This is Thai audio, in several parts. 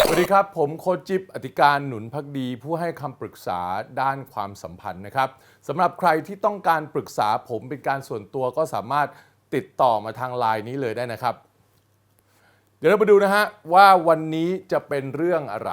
สวัสดีครับ ผมโคจิบอธิการหนุนพักดี ผู้ให้คำปรึกษาด้านความสัมพันธ์นะครับสำหรับใครที่ต้องการปรึกษาผมเป็นการส่วนตัวก็สามารถติดต่อมาทางไลน์นี้เลยได้นะครับ เดี๋ยวเรามาดูนะฮะ ว่าวันนี้จะเป็นเรื่องอะไร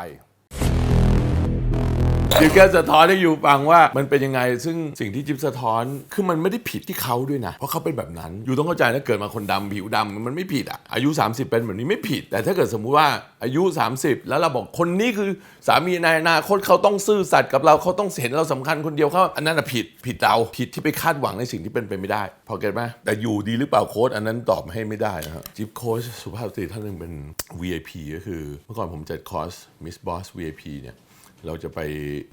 จิ๊บแค่สะท้อนให้อยู่ฟังว่ามันเป็นยังไง ซึ่งสิ่งที่จิ๊บสะท้อนคือมันไม่ได้ผิดที่เขาด้วยนะ เพราะเขาเป็นแบบนั้น อยู่ต้องเข้าใจนะเกิดมาคนดำผิวดำมันไม่ผิดอะอายุ 30 เป็นแบบนี้ไม่ผิด แต่ถ้าเกิดสมมุติว่า อายุ 30 แล้วเราบอกคนนี้คือสามีในอนาคตเขาต้องซื่อสัตย์กับเราเขาต้องเห็นเราสำคัญคนเดียวเขาอันนั้นอะผิดผิดเราผิดที่ไปคาดหวังในสิ่งที่เป็นไปไม่ได้ พอเก็ตไหมแต่อยู่ดีหรือเปล่าโค้ดอันนั้นตอบให้ไม่ได้นะครับจิ๊บโค้ชสุภาพสตรีท่านหนึ่งเป็น VIP ก็คือ เมื่อก่อนผมจัดคอร์ส Miss Boss VIP เนี่ยเราจะไป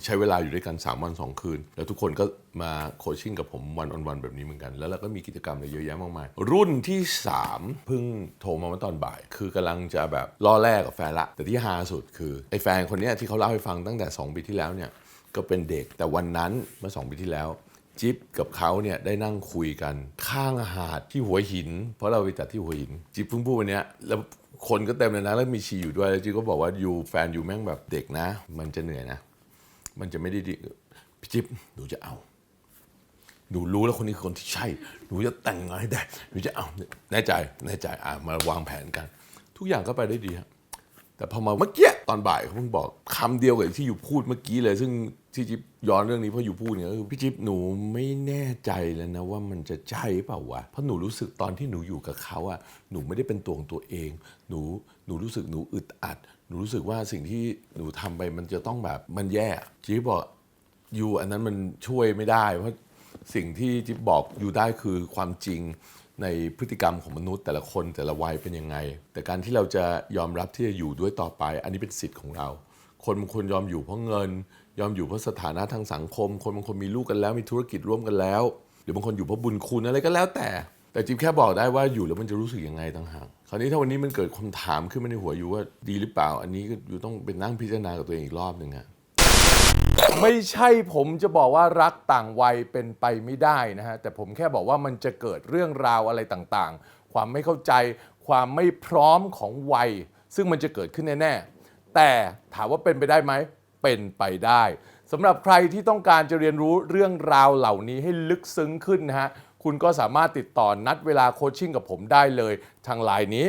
ใช้เวลาอยู่ด้วยกัน 3 วัน 2 คืน แล้วทุกคนก็มาโคชชิ่งกับผมวันออนวันแบบนี้เหมือนกัน แล้วเราก็มีกิจกรรมอะไรเยอะแยะมากมาย รุ่นที่ 3 เพิ่งโทรมาเมื่อตอนบ่าย คือกำลังจะแบบล่อแรกกับแฟนละ แต่ที่ฮาสุดคือไอ้แฟนคนนี้ที่เขาเล่าให้ฟังตั้งแต่ 2 ปีที่แล้วเนี่ยก็เป็นเด็กแต่วันนั้นเมื่อ 2 ปีที่แล้วจิ๊บกับเขาเนี่ยได้นั่งคุยกันข้างหาดที่หัวหิน เพราะเราไปจัดที่หัวหิน จิ๊บเพิ่งพูดวันนี้แล้วคนก็เต็มเลยนะแล้วมีชีอยู่ด้วยแล้วจิ๊บก็บอกว่าอยู่แฟนอยู่แม่งแบบเด็กนะ มันจะเหนื่อยนะ มันจะไม่ได้ดีพี่จิ๊บหนูจะเอาหนูรู้แล้วคนนี้คือคนที่ใช่ หนูจะแต่งงานให้ได้ หนูจะเอาแน่ใจแน่ใจอะมาวางแผนกัน ทุกอย่างก็ไปได้ดีครับ แต่พอมาเมื่อกี้ตอนบ่ายเขาเพิ่งบอกคำเดียวกับที่อยู่พูดเมื่อกี้เลย ซึ่งที่จิ๊บย้อนเรื่องนี้เพราะอยู่พูดเนี่ยก็คือพี่จิ๊บหนูไม่แน่ใจแล้วนะว่ามันจะใช่เปล่าวะเพราะหนูรู้สึกตอนที่หนูอยู่กับเขาอะหนูไม่ได้เป็นตัวของตัวเอง หนูหนูรู้สึกหนูอึดอัด หนูรู้สึกว่าสิ่งที่หนูทำไปมันจะต้องแบบมันแย่จิ๊บบอกอยู่อันนั้นมันช่วยไม่ได้ เพราะสิ่งที่จิ๊บบอกอยู่ได้คือความจริง ในพฤติกรรมของมนุษย์แต่ละคนแต่ละวัยเป็นยังไง แต่การที่เราจะยอมรับที่จะอยู่ด้วยต่อไป อันนี้เป็นสิทธิ์ของเรา คนบางคนยอมอยู่เพราะเงิน ยอมอยู่เพราะสถานะทางสังคม คนบางคนมีลูกกันแล้วมีธุรกิจร่วมกันแล้ว หรือบางคนอยู่เพราะบุญคุณอะไรก็แล้วแต่ แต่จิ๊บแค่บอกได้ว่าอยู่แล้วมันจะรู้สึกยังไงต่างหากคราวนี้ถ้าวันนี้มันเกิดคำถามขึ้นมาในหัวอยู่ว่าดีหรือเปล่า อันนี้ก็อยู่ต้องเป็นนั่งพิจารณากับตัวเองอีกรอบหนึ่งอะ ไม่ใช่ผมจะบอกว่ารักต่างวัยเป็นไปไม่ได้นะฮะ แต่ผมแค่บอกว่ามันจะเกิดเรื่องราวอะไรต่างๆ ความไม่เข้าใจ ความไม่พร้อมของวัย ซึ่งมันจะเกิดขึ้นแน่ๆ แต่ถามว่าเป็นไปได้ไหม เป็นไปได้สำหรับใครที่ต้องการจะเรียนรู้เรื่องราวเหล่านี้ให้ลึกซึ้งขึ้นนะฮะ คุณก็สามารถติดต่อนัดเวลาโคชชิ่งกับผมได้เลยทางไลน์นี้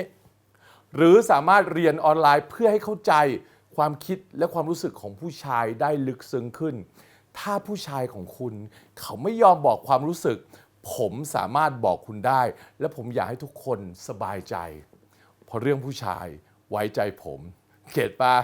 หรือสามารถเรียนออนไลน์เพื่อให้เข้าใจ ความคิดและความรู้สึกของผู้ชายได้ลึกซึ้งขึ้น ถ้าผู้ชายของคุณ เขาไม่ยอมบอกความรู้สึก ผมสามารถบอกคุณได้ และผมอยากให้ทุกคนสบายใจ เพราะเรื่องผู้ชายไว้ใจผม เข็ดปะ